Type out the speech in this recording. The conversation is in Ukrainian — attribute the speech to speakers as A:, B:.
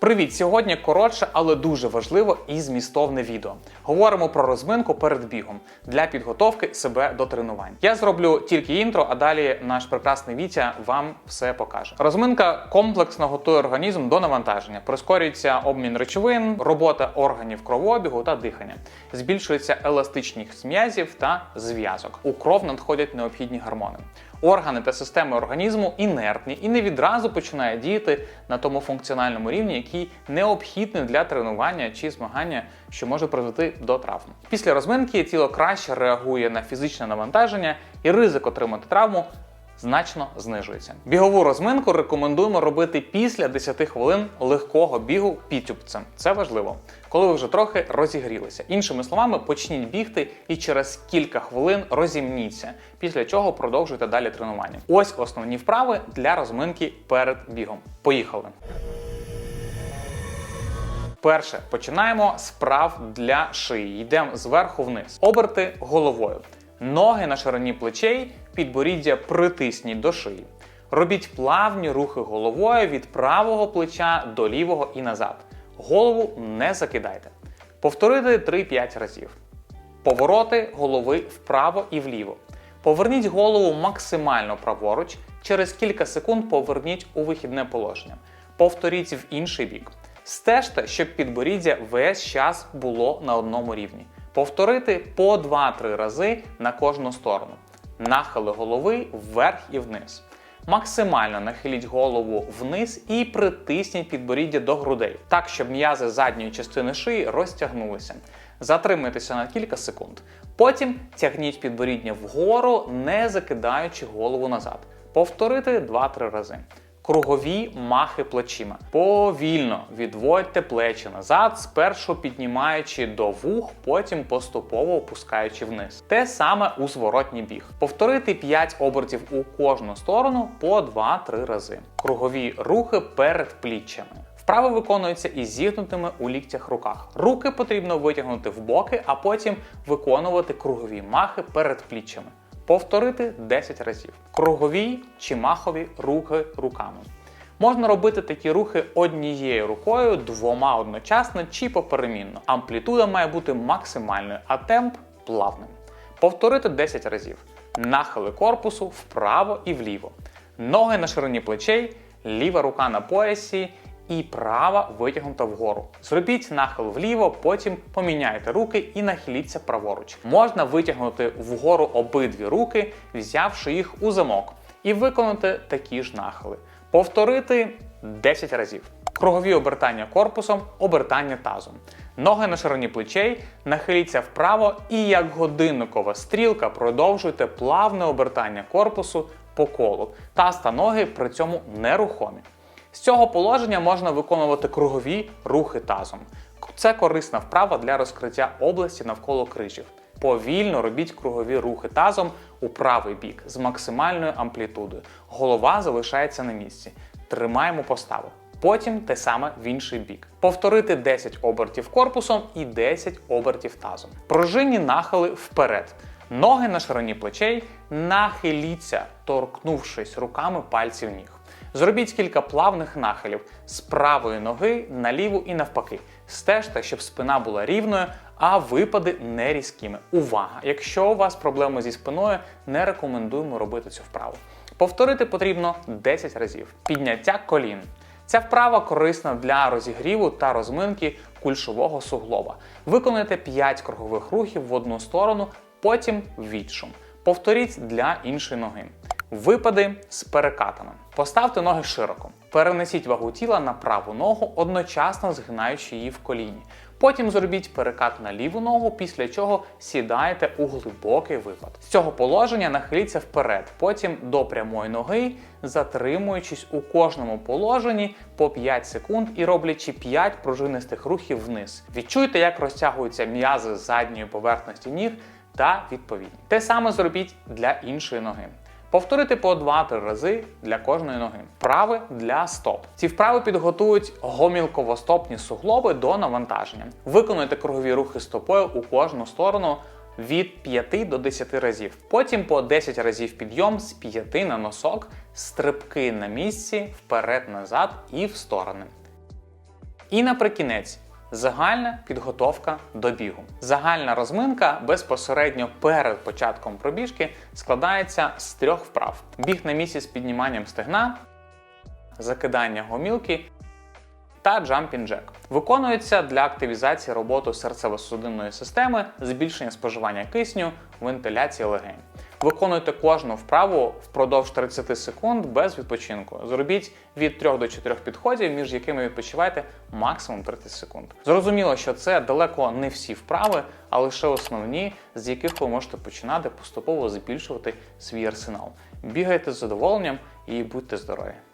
A: Привіт! Сьогодні коротше, але дуже важливо і змістовне відео. Говоримо про розминку перед бігом для підготовки себе до тренувань. Я зроблю тільки інтро, а далі наш прекрасний Вітя вам все покаже. Розминка комплексно готує організм до навантаження, прискорюється обмін речовин, робота органів кровообігу та дихання, збільшується еластичність м'язів та зв'язок. У кров надходять необхідні гормони. Органи та системи організму інертні і не відразу починає діяти на тому функціональному рівні, який необхідний для тренування чи змагання, що може призвести до травм. Після розминки тіло краще реагує на фізичне навантаження і ризик отримати травму значно знижується. Бігову розминку рекомендуємо робити після 10 хвилин легкого бігу підтюпцем. Це важливо, коли ви вже трохи розігрілися. Іншими словами, почніть бігти і через кілька хвилин розімніться, після чого продовжуйте далі тренування. Ось основні вправи для розминки перед бігом. Поїхали! Перше починаємо з прав для шиї. Йдемо зверху вниз. Оберти головою. Ноги на ширині плечей, підборіддя притисніть до шиї. Робіть плавні рухи головою від правого плеча до лівого і назад. Голову не закидайте. Повторити 3-5 разів. Повороти голови вправо і вліво. Поверніть голову максимально праворуч. Через кілька секунд поверніть у вихідне положення. Повторіть в інший бік. Стежте, щоб підборіддя весь час було на одному рівні. Повторити по 2-3 рази на кожну сторону. Нахили голови вверх і вниз. Максимально нахиліть голову вниз і притисніть підборіддя до грудей, так, щоб м'язи задньої частини шиї розтягнулися. Затримайтеся на кілька секунд. Потім тягніть підборіддя вгору, не закидаючи голову назад. Повторити 2-3 рази. Кругові махи плечима. Повільно відводьте плечі назад, спершу піднімаючи до вух, потім поступово опускаючи вниз. Те саме у зворотній біг. Повторити 5 обертів у кожну сторону по 2-3 рази. Кругові рухи перед пліччями. Вправи виконуються із зігнутими у ліктях руках. Руки потрібно витягнути в боки, а потім виконувати кругові махи перед пліччями. Повторити 10 разів. Кругові чи махові рухи руками. Можна робити такі рухи однією рукою, двома одночасно чи поперемінно. Амплітуда має бути максимальною, а темп плавним. Повторити 10 разів. Нахили корпусу вправо і вліво. Ноги на ширині плечей, ліва рука на поясі і права витягнута вгору. Зробіть нахил вліво, потім поміняйте руки і нахиліться праворуч. Можна витягнути вгору обидві руки, взявши їх у замок, і виконати такі ж нахили. Повторити 10 разів. Кругові обертання корпусом, обертання тазом. Ноги на ширині плечей, нахиліться вправо і як годинникова стрілка продовжуйте плавне обертання корпусу по колу. Таз та ноги при цьому нерухомі. З цього положення можна виконувати кругові рухи тазом. Це корисна вправа для розкриття області навколо крижів. Повільно робіть кругові рухи тазом у правий бік з максимальною амплітудою. Голова залишається на місці. Тримаємо поставу. Потім те саме в інший бік. Повторити 10 обертів корпусом і 10 обертів тазом. Пружинні нахили вперед. Ноги на ширині плечей, нахиліться, торкнувшись руками пальців ніг. Зробіть кілька плавних нахилів з правої ноги на ліву і навпаки. Стежте, щоб спина була рівною, а випади не різкими. Увага! Якщо у вас проблеми зі спиною, не рекомендуємо робити цю вправу. Повторити потрібно 10 разів. Підняття колін. Ця вправа корисна для розігріву та розминки кульшового суглоба. Виконуйте 5 кругових рухів в одну сторону, потім в іншу. Повторіть для іншої ноги. Випади з перекатами. Поставте ноги широко. Перенесіть вагу тіла на праву ногу, одночасно згинаючи її в коліні. Потім зробіть перекат на ліву ногу, після чого сідаєте у глибокий випад. З цього положення нахиліться вперед, потім до прямої ноги, затримуючись у кожному положенні по 5 секунд і роблячи 5 пружинистих рухів вниз. Відчуйте, як розтягуються м'язи задньої поверхності ніг та відповідні. Те саме зробіть для іншої ноги. Повторити по 2-3 рази для кожної ноги. Вправи для стоп. Ці вправи підготують гомілково-стопні суглоби до навантаження. Виконуйте кругові рухи стопою у кожну сторону від 5 до 10 разів. Потім по 10 разів підйом з 5 на носок, стрибки на місці, вперед-назад і в сторони. І наприкінець. Загальна підготовка до бігу. Загальна розминка безпосередньо перед початком пробіжки складається з трьох вправ: біг на місці з підніманням стегна, закидання гомілки та jumping jack. Виконується для активізації роботи серцево-судинної системи, збільшення споживання кисню, вентиляції легень. Виконуйте кожну вправу впродовж 30 секунд без відпочинку. Зробіть від 3 до 4 підходів, між якими відпочиваєте максимум 30 секунд. Зрозуміло, що це далеко не всі вправи, а лише основні, з яких ви можете починати поступово збільшувати свій арсенал. Бігайте з задоволенням і будьте здорові!